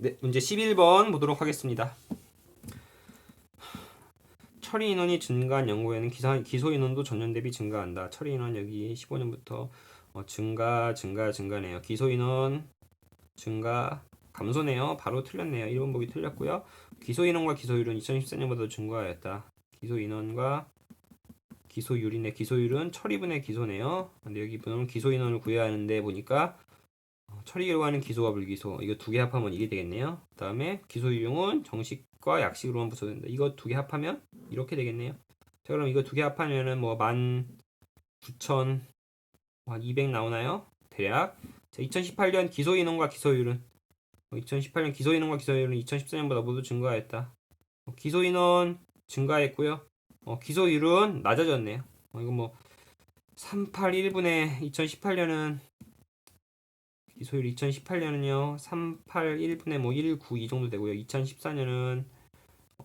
네, 문제 11번 보도록 하겠습니다. 처리 인원이 증가한 연구에는 기사, 기소 인원도 전년 대비 증가한다. 처리 인원 여기 15년부터 어, 증가, 증가, 증가네요. 기소 인원 증가, 감소네요. 바로 틀렸네요. 1번 보기 틀렸고요. 기소 인원과 기소율은 2014년보다 증가하였다. 기소 인원과 기소율이네. 기소율은 처리분의 기소네요. 근데 여기 보면 기소 인원을 구해야 하는데 보니까 어, 처리 결과는 기소와 불기소 이거 두 개 합하면 이게 되겠네요. 그 다음에 기소 유형은 정식과 약식으로만 부서된다. 이거 두 개 합하면 이렇게 되겠네요. 자 그럼 이거 두 개 합하면은 9천 한 200 나오나요? 대략. 자 2018년 기소 인원과 기소율은 어, 2018년 기소 인원과 기소율은 2014년보다 모두 증가했다. 어, 기소 인원 증가했고요. 어, 기소율은 낮아졌네요. 어, 이거 뭐 381분의 2018년은 기소율 2018년은요 381분의 뭐 192 정도 되고요. 2014년은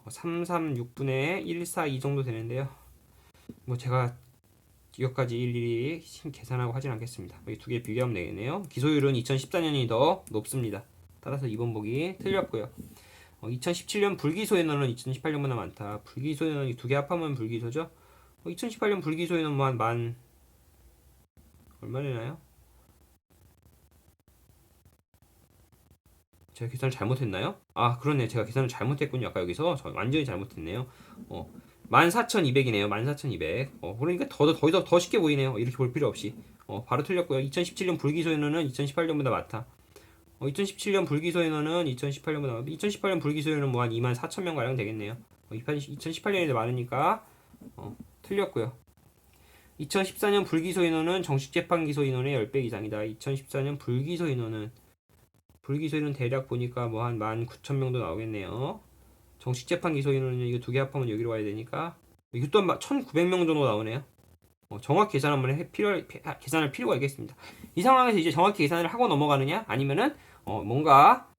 336분의 142 정도 되는데요. 뭐 제가 이것까지 일일이 신- 계산하고 하진 않겠습니다. 이 두 개 비교하면 되겠네요. 기소율은 2014년이 더 높습니다. 따라서 2번 보기 틀렸고요. 어, 2017년 불기소 인원은 2018년보다 많다. 불기소 인원이 두 개 합하면 불기소죠? 어, 2018년 불기소 인원만 만 얼마 되나요? 제가 계산을 잘못했나요? 아 그러네. 제가 계산을 잘못했군요. 아까 여기서. 저 완전히 잘못했네요. 어 14,200이네요. 14,200 어 그러니까 더더 더 더 쉽게 보이네요. 이렇게 볼 필요 없이. 어 바로 틀렸고요. 2017년 불기소 인원은 2018년보다 많다. 어 2017년 불기소 인원은 2018년보다 많다. 2018년 불기소 인원은 뭐 한 24,000명 가량 되겠네요. 어, 2018년이 많으니까 어 틀렸고요. 2014년 불기소 인원은 정식 재판 기소 인원의 10배 이상이다. 2014년 불기소 인원은 불기소인은 대략 보니까 뭐 한 19,000명도 나오겠네요. 정식 재판 기소인은 이거 두 개 합하면 여기로 와야 되니까 이거 또한 1,900명 정도 나오네요. 어, 정확히 계산 한번 해 필요 하- 계산할 필요가 있겠습니다. 이 상황에서 이제 정확히 계산을 하고 넘어가느냐 아니면은 어, 뭔가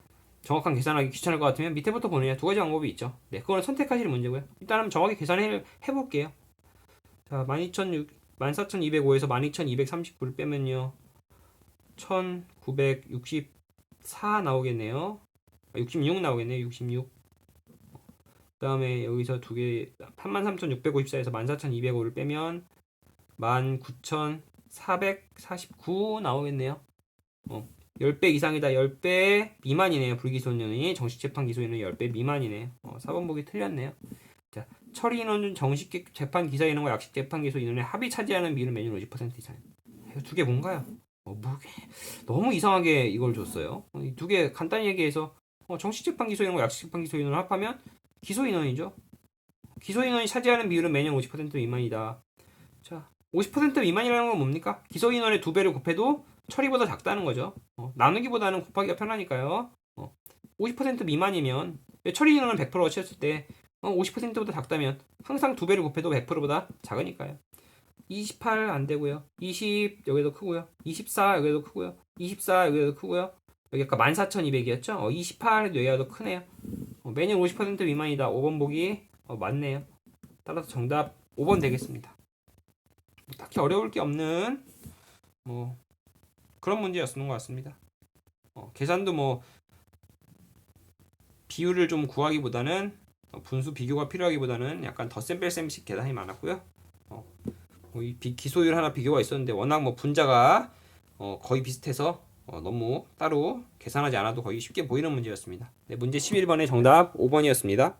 정확한 계산하기 귀찮을 것 같으면 밑에부터 보느냐 두 가지 방법이 있죠. 네, 그거는 선택하시는 문제고요. 일단은 정확히 계산해 해볼게요. 자, 12,600 14,205에서 12,239를 빼면요. 1,960 4 나오겠네요. 아, 66 나오겠네요. 66. 그 다음에 여기서 두 개, 83,654에서 14,205를 빼면 19,449 나오겠네요. 어, 10배 이상이다. 10배 미만이네요. 불기소년이 정식 재판 기소인은 10배 미만이네요. 어, 4번 보기 틀렸네요. 자, 처리 인원은 정식 기- 재판 기사 인원과 약식 재판 기소 인원의 합이 차지하는 비율은 매년 50% 이상. 이거 두개 뭔가요? 어, 뭐게 너무 이상하게 이걸 줬어요. 이두개 간단히 얘기해서 어, 정식 재판 기소 인원과 약식 재판 기소 인원을 합하면 기소 인원이죠. 기소 인원이 차지하는 비율은 매년 50% 미만이다. 자, 50% 미만이라는 건 뭡니까? 기소 인원의 두 배를 곱해도 처리보다 작다는 거죠. 어, 나누기보다는 곱하기가 편하니까요. 어, 50% 미만이면 처리 인원은 100%가 채웠을 때 어, 50%보다 작다면 항상 두 배를 곱해도 100%보다 작으니까요. 28 안 되고요. 20 여기도 크고요. 24 여기도 크고요. 24 여기도 크고요. 여기 아까 14,200이었죠? 어, 28 여기가 더 크네요. 어, 매년 50% 미만이다. 5번 보기 어, 맞네요. 따라서 정답 5번 되겠습니다. 뭐 딱히 어려울 게 없는 뭐 그런 문제였는 것 같습니다. 어, 계산도 뭐 비율을 좀 구하기보다는 어, 분수 비교가 필요하기보다는 약간 덧셈 뺄셈식 계산이 많았고요. 어, 뭐 이 비- 기소율 하나 비교가 있었는데 워낙 뭐 분자가 어, 거의 비슷해서 어, 너무 따로 계산하지 않아도 거의 쉽게 보이는 문제였습니다. 네, 문제 11번의 정답 5번이었습니다.